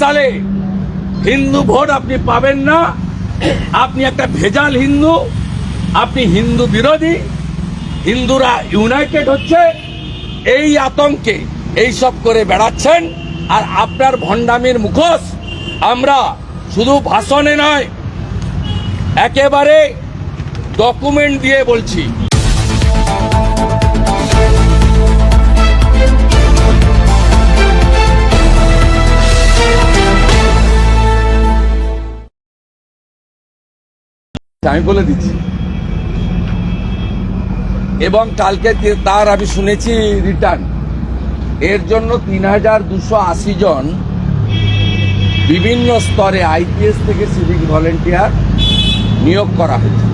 সালে হিন্দু ভোট আপনি পাবেন না। আপনি একটা ভেজাল হিন্দু, আপনি হিন্দু বিরোধী, হিন্দুরা ইউনাইটেড হচ্ছে, এই আতঙ্কে এই সব করে বেড়াচ্ছেন আর আপনার ভণ্ডামির মুখোশ আমরা শুধু ভাষণে নয়, একেবারে ডকুমেন্ট দিয়ে বলছি। আমি বলে দিচ্ছি। এবং কালকে তার আমি শুনেছি রিটার্ন এর জন্য তিন হাজার দুশো আশি জন বিভিন্ন স্তরে আইপিএস থেকে সিভিক ভলেন্টিয়ার নিয়োগ করা হয়েছে।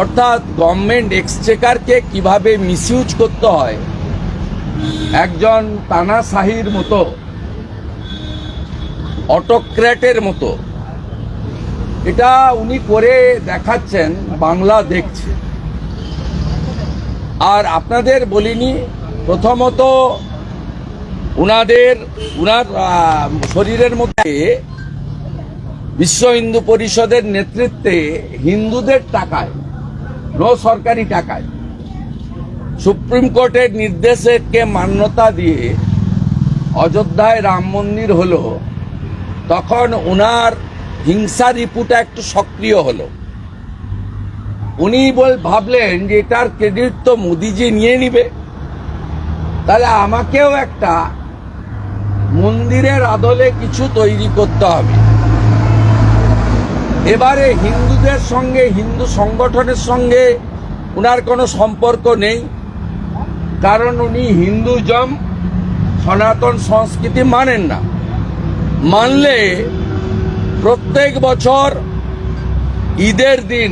অর্থাৎ গভর্নমেন্ট এক্সচেকারকে কীভাবে মিসইউজ করতে হয়, একজন তানাশাহির মতো অটোক্র্যাটের মতো এটা উনি করে দেখাচ্ছেন, বাংলা দেখছে। আর আপনাদের বলিনি, প্রথমত উনাদের, উনার শরীরের মধ্যে বিশ্ব হিন্দু পরিষদের নেতৃত্বে হিন্দুদের টাকায়, নো সরকারি টাকায়, সুপ্রিম কোর্টের নির্দেশকে মান্যতা দিয়ে অযোধ্যায় রাম মন্দির হল, তখন ওনার হিংসা রিপুটা একটু সক্রিয় হলো। উনি বল ভাবলেন যে এটার ক্রেডিট তো মোদিজি নিয়ে নিবে। তাহলে আমাকেও একটা মন্দিরের আদলে কিছু তৈরি করতে হবে। এবারে হিন্দুদের সঙ্গে, হিন্দু সংগঠনের সঙ্গে ওনার কোনো সম্পর্ক নেই। কারণ উনি হিন্দুজম, সনাতন সংস্কৃতি মানেন না। মানলে প্রত্যেক বছর ঈদের দিন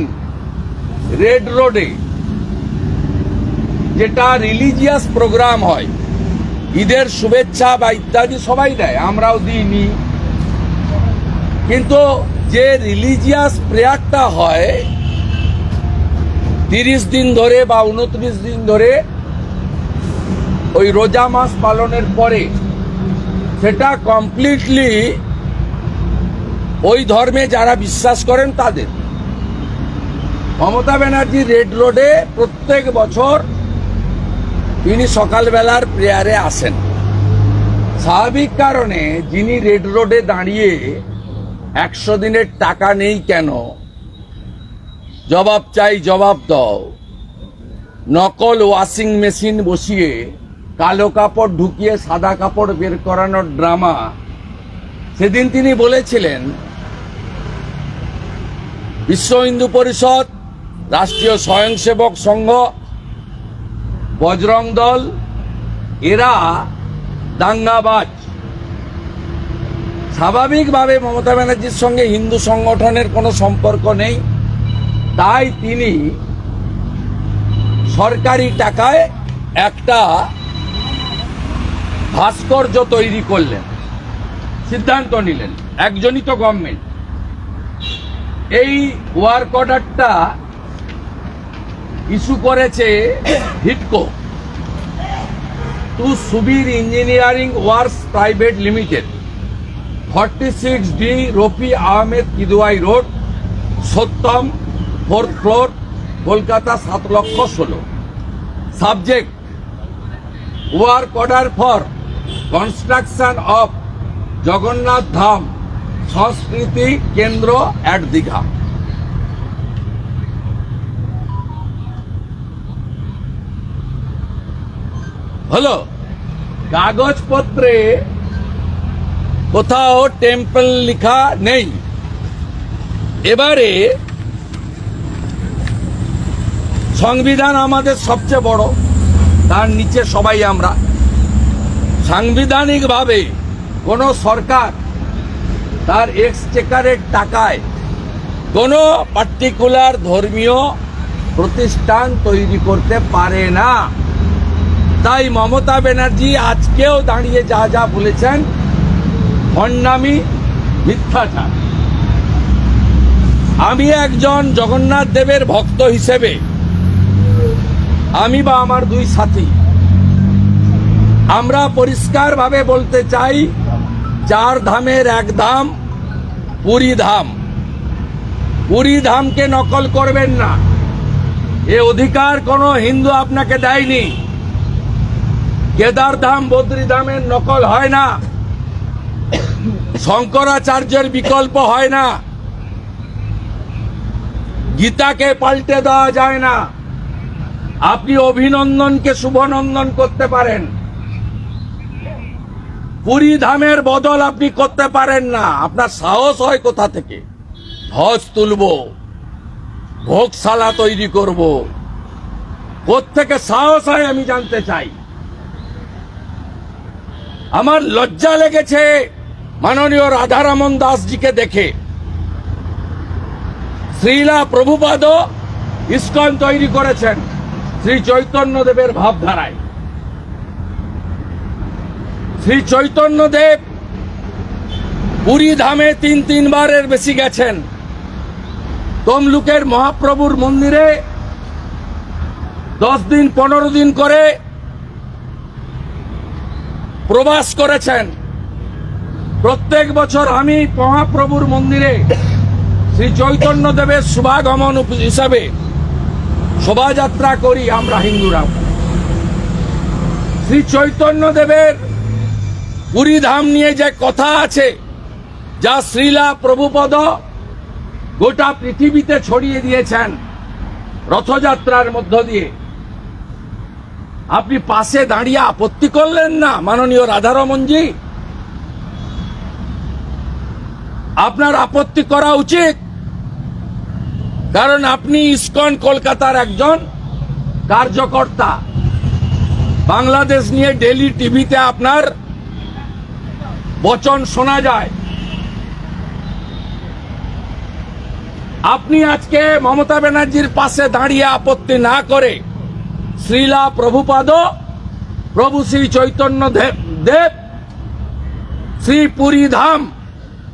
রেড রোডে যেটা রিলিজিয়াস প্রোগ্রাম হয়, ঈদের শুভেচ্ছা বা ইত্যাদি সবাই দেয়, আমরাও দিইনি। কিন্তু যে রিলিজিয়াস প্রেয়ারটা হয়, তিরিশ দিন ধরে বা উনত্রিশ দিন ধরে ওই রোজা মাস পালনের পরে, সেটা কমপ্লিটলি ওই ধর্মে যারা বিশ্বাস করেন তাদের। মমতা ব্যানার্জি রেড রোডে প্রত্যেক বছর তিনি সকালবেলার প্রেয়ারে আসেন। স্বাভাবিক কারণে যিনি রেড রোডে দাঁড়িয়ে একশো দিনের টাকা নেই কেন? জবাব চাই, জবাব দাও। নকল ওয়াশিং মেশিন বসিয়ে কালো কাপড় ঢুকিয়ে সাদা কাপড় বের করানোর ড্রামা। সেদিন তিনি বলেছিলেন বিশ্ব হিন্দু পরিষদ, রাষ্ট্রীয় স্বয়ংসেবক সংঘ, বজরং দল, এরা দাঙ্গাবাজ। স্বাভাবিকভাবে মমতা ব্যানার্জির সঙ্গে হিন্দু সংগঠনের কোনো সম্পর্ক নেই। তাই তিনি সরকারি টাকায় একটা ভাস্কর্য তৈরি করলেন, সিদ্ধান্ত নিলেন, একজনই তো গভর্নমেন্ট এই ওয়ার্ক অর্ডারটা ইস্যু করেছে Hitco to Subir engineering works private limited. Forty six D Rafi Ahmed Kidwai road, Satyam, fourth floor, Kolkata সাত লক্ষ ষোলো। Subject work order for construction of Jagannath Dham. সংস্কৃতি কেন্দ্র অ্যাট দীঘা। হলো, কাগজপত্রে কোথাও টেম্পল লেখা নেই। এবারে সংবিধান আমাদের সবচেয়ে বড়, তার নিচে সবাই আমরা। সাংবিধানিকভাবে কোনো সরকার তার এক্সচেকারের টাকায় কোনো পার্টিকুলার ধর্মীয় প্রতিষ্ঠান তৈরি করতে পারে না। তাই মমতা ব্যানার্জি আজকেও দাঁড়িয়ে যা যা বলেছেন, ভণ্ডামি, মিথ্যাচার। আমি একজন জগন্নাথ দেবের ভক্ত হিসেবে, আমি বা আমার দুই সাথী, আমরা পরিষ্কারভাবে বলতে চাই চার ধামের এক ধাম, পুরী ধাম। পুরী ধামকে নকল করবেন না। এ অধিকার কোনো হিন্দু আপনাকে দেয়নি। কেদার ধাম বদ্রী ধামের নকল হয় না। শঙ্করাচার্যের বিকল্প হয় না। গীতাকে পাল্টে দেওয়া যায় না। আপনি অভিনন্দনকে শুভনন্দন করতে পারেন। পুরী ধামের বদল আপনি করতে পারেন না। আপনার সাহস হয় কোথা থেকে? ধ্বজ তুলব, ভোগশালা তৈরি করব। থেকে সাহস হয় আমি জানতে চাই। আমার লজ্জা লেগেছে মাননীয় রাধারামন দাসজিকে দেখে। শ্রীলা প্রভুপাদ ইস্কন তৈরি করেছেন শ্রী চৈতন্যদেবের ভাবধারায়। শ্রী চৈতন্যদেব পুরী ধামে তিন তিনবারের বেশি গেছেন। তমলুকের মহাপ্রভুর মন্দিরে দশ দিন, পনেরো দিন করে প্রবাস করেছেন। প্রত্যেক বছর আমি মহাপ্রভুর মন্দিরে শ্রী চৈতন্য দেবের শুভাগমন হিসাবে শোভাযাত্রা করি আমরা হিন্দুরা শ্রী চৈতন্য দেবের পুরী ধাম নিয়ে যে কথা আছে, যা শ্রীলা প্রভুপদ গোটা পৃথিবীতে ছড়িয়ে দিয়েছেন রথযাত্রার মধ্য দিয়ে। আপনি পাশে দাঁড়িয়ে আপত্তি করলেন না, মাননীয় রাধারমনজি আপনার আপত্তি করা উচিত। কারণ আপনি ইসকন, কলকাতার একজন কার্যকর্তা। বাংলাদেশ নিয়ে ডেলি টিভিতে আপনার বচন শোনা যায়। আপনি আজকে মমতা ব্যানার্জির পাশে দাঁড়িয়ে আপত্তি না করে শ্রীলা প্রভুপাদ, প্রভু শ্রী চৈতন্য দেব, শ্রী পুরী ধাম,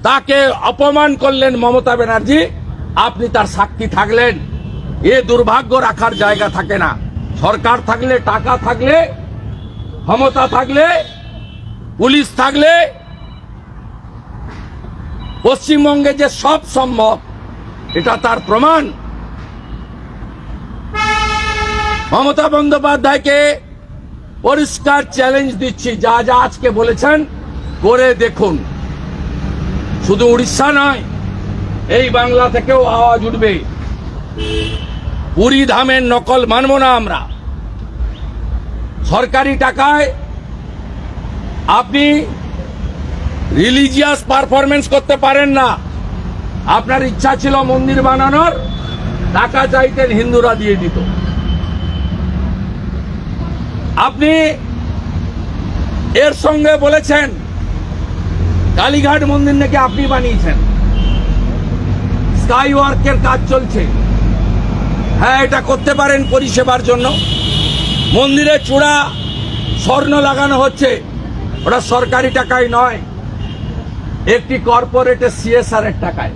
তাকে অপমান করলেন মমতা ব্যানার্জি। আপনি তার সাক্ষী থাকলেন। এ দুর্ভাগ্য রাখার জায়গা থাকে না। সরকার থাকলে, টাকা থাকলে, ক্ষমতা থাকলে, পুলিশ থাকলে পশ্চিমবঙ্গে যে সব সম্ভব, এটা তার প্রমাণ। মমতা বন্দ্যোপাধ্যায়কে পরিষ্কার চ্যালেঞ্জ দিচ্ছি, যা যা আজকে বলেছেন, করে দেখুন। শুধু উড়িষ্যা নয়, এই বাংলা থেকেও আওয়াজ উঠবে। পুরী ধামের নকল মানব না আমরা। সরকারি টাকায় আপনি রিলিজিয়াস পারফরমেন্স করতে পারেন না। আপনার ইচ্ছা ছিল মন্দির বানানোর, টাকা চাইতেন হিন্দুরা দিয়ে দিত। আপনি এর সঙ্গে বলেছেন, কালীঘাট মন্দির নাকি আপনি বানিয়েছেন? স্কাই ওয়ার্কের কাজ চলছে। হ্যাঁ এটা করতে পারেন পরিষেবার জন্য। মন্দিরে চূড়া স্বর্ণ লাগানো হচ্ছে। ওটা সরকারি টাকায় নয়। একটি কর্পোরেটের সিএসআর এর টাকায়।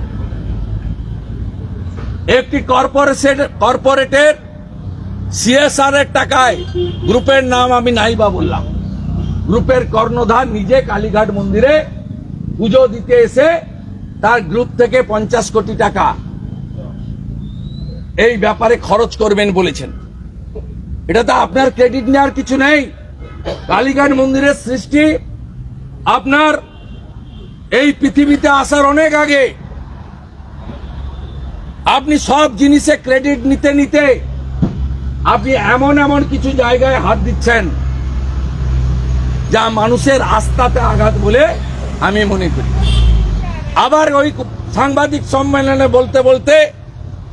একটি কর্পোরেশন কর্পোরেটের সিএসআর এর টাকায় গ্রুপের নাম আমি নাইবা বললাম। গ্রুপের কর্ণধার নিজে কালীঘাট মন্দিরে পুজো দিতে এসে তার গ্রুপ থেকে পঞ্চাশ কোটি টাকা এই ব্যাপারে খরচ করবেন বলেছেন। এটা তো আপনার ক্রেডিট নেওয়ার কিছু নেই। কালীঘাট মন্দিরের সৃষ্টি আপনার এই পৃথিবীতে আসার অনেক আগে আপনি সব জিনিসে ক্রেডিট নিতে নিতে আপনি এমন এমন কিছু জায়গায় হাত দিচ্ছেন যা মানুষের আস্থাতে আঘাত বলে আমি মনে করি। আবার ওই সাংবাদিক সম্মেলনে বলতে বলতে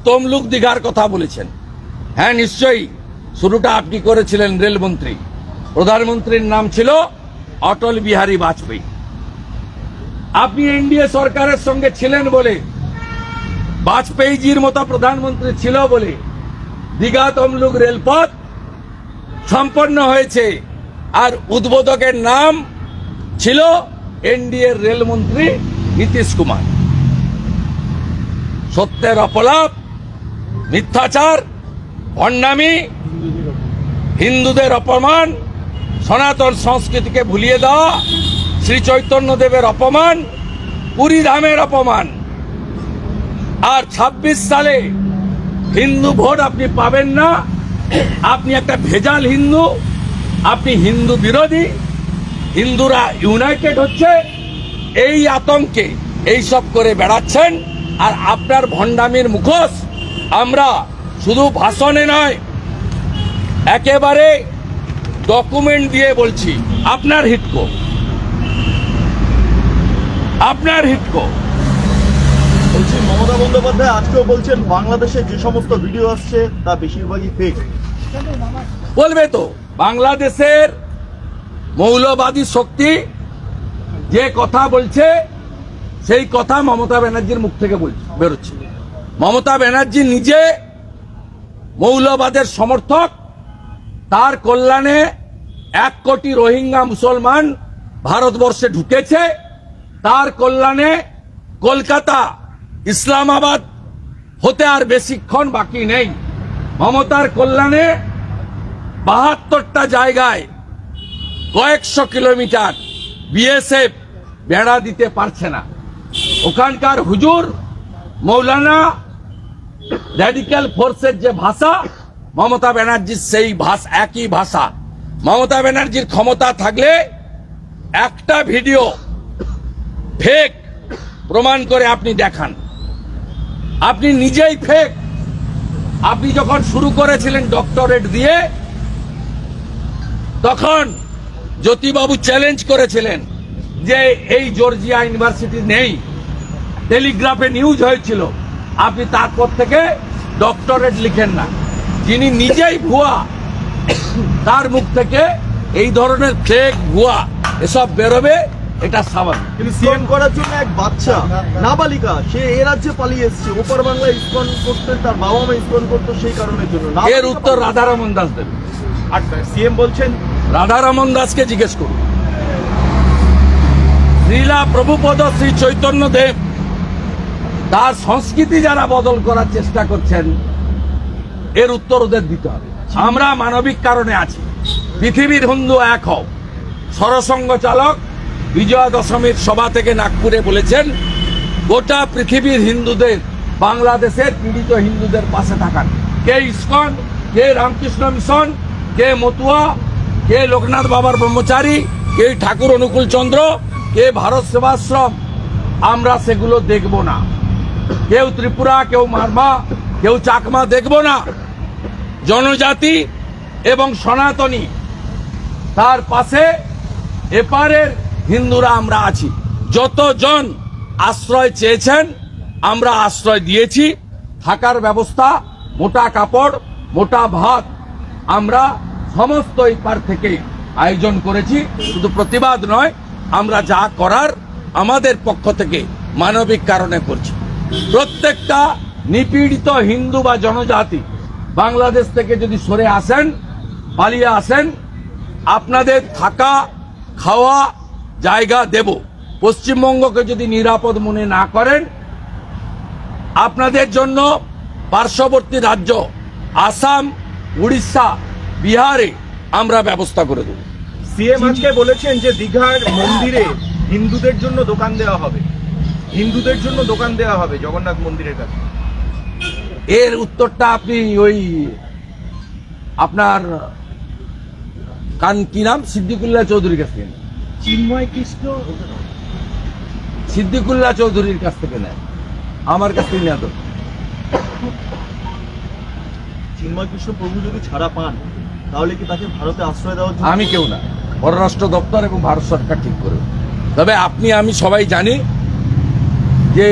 তমলুক দিঘার কথা বলেছেন। হ্যাঁ নিশ্চয়ই। শুরুটা আপনি করেছিলেন রেলমন্ত্রী। প্রধানমন্ত্রীর নাম ছিল অটল বিহারী বাজপেয়ী। আপনি এনডিএ সরকারের সঙ্গে ছিলেন বলে, বাজপেয়ীজির মতো প্রধানমন্ত্রী ছিল বলে দীঘা তমলুক রেলপথ সম্পন্ন হয়েছে। আর উদ্বোধকের নাম ছিল এনডিএ রেলমন্ত্রী নীতিশ কুমার। সত্যের অপলাপ, মিথ্যাচার ভণ্ডামি হিন্দুদের অপমান, সনাতন সংস্কৃতিকে ভুলিয়ে দেওয়া শ্রী চৈতন্যদেবের অপমান, পুরী ধামের অপমান। আর ২৬ সালে হিন্দু ভোট আপনি পাবেন না। আপনি একটা ভেজাল হিন্দু, আপনি হিন্দু বিরোধী, হিন্দুরা ইউনাইটেড হচ্ছে, এই আতঙ্কে এই সব করে বেড়াচ্ছেন। আর আপনার ভণ্ডামির মুখোশ, আমরা শুধু ভাষণে নয়, একেবারে ডকুমেন্ট দিয়ে বলছি, আপনার হিটকো। আপনার হিটকো বলছি মমতা বন্দ্যোপাধ্যায় আজকেও বলছেন বাংলাদেশে যে সমস্ত ভিডিও আসছে তা বেশিরভাগই ফেক বলবে তো বাংলাদেশের মৌলবাদী শক্তি যে কথা বলছে সেই কথা মমতা ব্যানার্জির মুখ থেকে বলছে বেরোচ্ছে। মমতা ব্যানার্জি নিজে মৌলবাদের সমর্থক তার কল্যাণে এক কোটি রোহিঙ্গা মুসলমান ভারতবর্ষে ঢুকেছে। তার কল্যাণে কলকাতা, ইসলামাবাদ হতে আর বেশিক্ষণ বাকি নেই। মমতার কল্যাণে বাহাত্তরটা জায়গায় কয়েকশো কিলোমিটার বিএসএফ বেড়া দিতে পারছে না। ওখানকার হুজুর মৌলানা র্যাডিক্যাল ফোর্সের যে ভাষা, মমতা ব্যানার্জির সেই ভাষা, একই ভাষা। মমতা ব্যানার্জির ক্ষমতা থাকলে একটা ভিডিও ফেক প্রমাণ করে আপনি দেখান। আপনি নিজেই ফেক। আপনি যখন শুরু করেছিলেন ডক্টরেট দিয়ে, তখন জ্যোতিবাবু চ্যালেঞ্জ করেছিলেন যে এই জর্জিয়া ইউনিভার্সিটি নেই। টেলিগ্রাফে নিউজ হয়েছিল। আপনি তারপর থেকে ডক্টরেট লিখেন না। যিনি নিজেই ভুয়া, তার মুখ থেকে এই ধরনের ফেক ভুয়া এসব বেরোবে। এটা স্বাভাবিক কিন্তু সিএম করার জন্য এক বাচ্চা নাবালিকা সে এ রাজ্যে পালিয়ে এসেছে। ওপর বাংলা ইসকন করতেন তার বাবা মা ইসকন করতো সেই কারণের জন্য। এর উত্তর রাধারমন দাস দেবে। আর সিএম বলছেন রাধারমন দাসকে জিজ্ঞেস করুন। শ্রীলা প্রভুপদ শ্রী চৈতন্য দেব তার সংস্কৃতি যারা বদল করার চেষ্টা করছেন এর উত্তর ওদের দিতে হবে। আমরা মানবিক কারণে আছি। পৃথিবীর হিন্দু এক হও। সরসঙ্গ চালক বিজয়া দশমীর সভা থেকে নাগপুরে বলেছেন, গোটা পৃথিবীর হিন্দুদের, বাংলাদেশের পীড়িত হিন্দুদের পাশে থাকান কে ইস্কন, কে রামকৃষ্ণ মিশন, কে মতুয়া, কে লোকনাথ বাবার ব্রহ্মচারী, কে ঠাকুর অনুকূল চন্দ্র, কে ভারত সেবাশ্রম। আমরা সেগুলো দেখব না। কেউ ত্রিপুরা, কেউ মারমা, কেউ চাকমা দেখব না। জনজাতি এবং সনাতনী তার পাশে এপারের হিন্দুরা আমরা আছি। যতজন আশ্রয় চেয়েছেন, আমরা আশ্রয় দিয়েছি। থাকার ব্যবস্থা, মোটা কাপড়, মোটা ভাত আমরা সমস্ত এই পার থেকে আয়োজন করেছি। শুধু প্রতিবাদ নয়, আমরা যা করার আমাদের পক্ষ থেকে মানবিক কারণে করছি। প্রত্যেকটা নিপীড়িত হিন্দু বা জনজাতি বাংলাদেশ থেকে যদি সরে আসেন, পালিয়ে আসেন, আপনাদের থাকা, খাওয়া জায়গা দেব। পশ্চিমবঙ্গকে যদি নিরাপদ মনে না করেন আপনাদের জন্য পার্শ্ববর্তী রাজ্য আসাম উড়িষ্যা বিহারে আমরা ব্যবস্থা করে দেব। সিএম আজকে বলেছেন যে দীঘার মন্দিরে হিন্দুদের জন্য দোকান দেওয়া হবে। হিন্দুদের জন্য দোকান দেওয়া হবে জগন্নাথ মন্দিরের কাছে। এর উত্তরটা আপনি ওই আপনার কান কি নাম? সিদ্দিকুল্লাহ চৌধুরীর কাছ। চিন্ময় কৃষ্ণ? সিদ্দিকুল্লাহ চৌধুরীর কাছ থেকে নেয়। আমার কাছ থেকে নেওয়া তো চিন্ময় কৃষ্ণ প্রভু যদি ছাড়া পান তাহলে কি তাকে ভারতে আশ্রয় দেওয়া আমি কেউ না। পররাষ্ট্র দপ্তর এবং ভারত সরকার ঠিক করবে তবে আপনি আমি সবাই জানি যে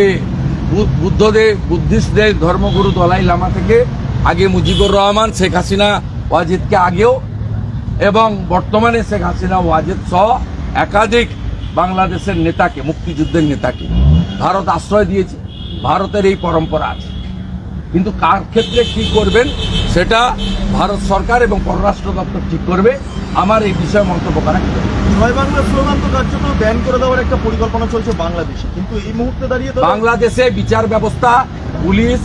বু- বুদ্ধদেব বুদ্ধিস্টদের ধর্মগুরু দলাই লামা থেকে আগে মুজিবুর রহমান শেখ হাসিনা ওয়াজিদকে আগেও এবং বর্তমানে শেখ হাসিনা ওয়াজিদ সহ একাধিক বাংলাদেশের নেতাকে মুক্তিযুদ্ধের নেতাকে ভারত আশ্রয় দিয়েছে। ভারতের এই পরম্পরা আছে। কিন্তু কার ক্ষেত্রে কি করবেন সেটা ভারত সরকার এবং পররাষ্ট্র দপ্তর ঠিক করবে। আমার এই বিষয়ে মন্তব্য করা ঠিক হবে না। জয় বাংলা স্লোগান তো কার্যত ব্যান করে দেওয়ার একটা পরিকল্পনা চলছে বাংলাদেশে। কিন্তু এই মুহূর্তে দাঁড়িয়ে বাংলাদেশে বিচার ব্যবস্থা পুলিশ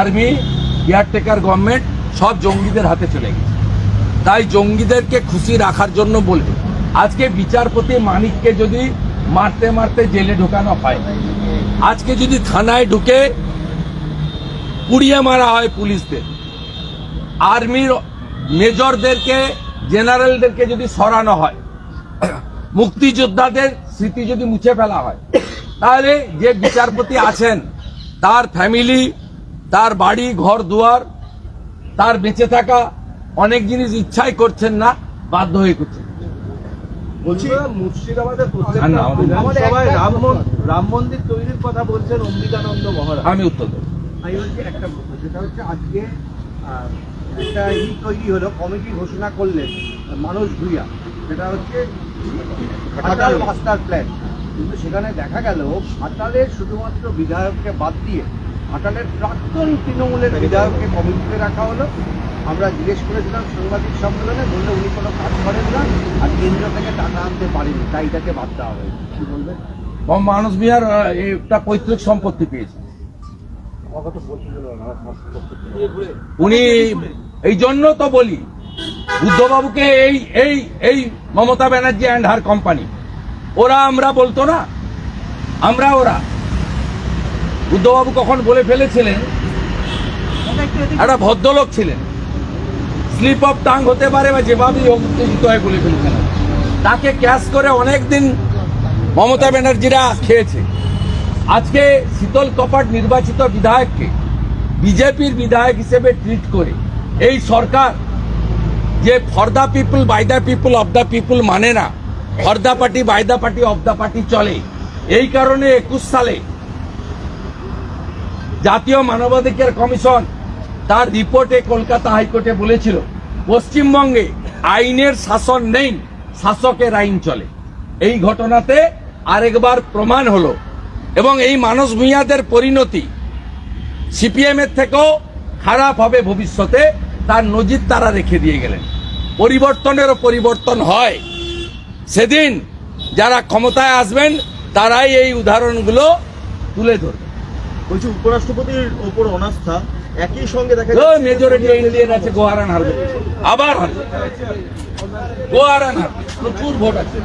আর্মি কেয়ারটেকার গভর্নমেন্ট সব জঙ্গিদের হাতে চলে গেছে। তাই জঙ্গিদেরকে খুশি রাখার জন্য বলবে। আজকে বিচারপতি মানিককে যদি মারতে মারতে জেলে ঢোকানো হয়, আজকে যদি থানায় ঢুকে পুড়িয়ে মারা হয় পুলিশদের, আর্মির মেজরদেরকে, জেনারেলদেরকে যদি সরানো হয়, মুক্তিযোদ্ধাদের স্মৃতি যদি মুছে ফেলা হয়, তাহলে যে বিচারপতি আছেন, তার ফ্যামিলি, তার বাড়ি, ঘর, দুয়ার, তার বেঁচে থাকা অনেক জিনিস ইচ্ছাই করছেন না, বাধ্য হয়ে করছেন। বলছি মুর্শিদাবাদের আর আমাদের- সবাই রাম রাম মন্দির তৈরির কথা বলছেন অম্বিকানন্দ মহারাজ। আমি উত্তর দেবো। আমি বলছি একটা প্রশ্ন সেটা হচ্ছে আজকে একটা ই তৈরি হলো কমিটি ঘোষণা করলেন মানুষ ভুইয়া। সেটা হচ্ছে ঘাটাল। Master plan. কিন্তু সেখানে দেখা গেল ঘাটালের শুধুমাত্র বিধায়ককে বাদ দিয়ে ঘাটালের প্রাক্তন তৃণমূলের বিধায়ককে কমিটিতে রাখা হলো। আমরা জিজ্ঞেস করেছিলাম সাংবাদিক সম্মেলনে বললে উনি কোনো কাজ করেন না আর কেন্দ্র থেকে টাকা আনতে পারেনি তাই তাকে বাদ দেওয়া হয়েছে। কি বলবেন? মানুষ বিহার একটা পৈতৃক সম্পত্তি পেয়েছে। উনি এই জন্য তো বলি বুদ্ধবাবুকে এই এই এই Mamata Banerjee and her company ওরা আমরা বলতো না আমরা ওরা। বুদ্ধবাবু কখন বলে ফেলেছিলেন একটা ভদ্রলোক ছিলেন। স্লিপ অফ টাং হতে পারে বা যেভাবেই উত্তেজিত হয়ে বলে ফেলেছিলেন তাকে ক্যাশ করে অনেক দিন মমতা ব্যানার্জিরা খেয়েছে। আজকে শীতল কপাট নির্বাচিত বিধায়ককে বিজেপির বিধায়ক হিসেবে ট্রিট করে এই সরকার যে for the people by the people of the people মানে না for the party by the party of the party চলে। এই কারণে একুশ সালে জাতীয় মানবাধিকার কমিশন তার রিপোর্টে কলকাতা হাইকোর্টে বলেছিল পশ্চিমবঙ্গে আইনের শাসন নেই, শাসকের আইন চলে। এই ঘটনাতে আরেকবার প্রমাণ হলো এবং এই মানস ভূঁইয়াদের পরিণতি সিপিএম এর থেকেও খারাপ হবে ভবিষ্যতে, তার নজির তারা রেখে দিয়ে গেলেন। পরিবর্তনেরও পরিবর্তন হয়। সেদিন যারা ক্ষমতায় আসবেন, তারাই এই উদাহরণগুলো তুলে ধরবে বলছি, উপরাষ্ট্রপতির ওপর অনাস্থা একই সঙ্গে দেখা মেজরিটি ইন্ডিয়ান আছে গোয়ারান হারবে আবার হারবে। গোয়ারান হারবে প্রচুর ভোট আছে।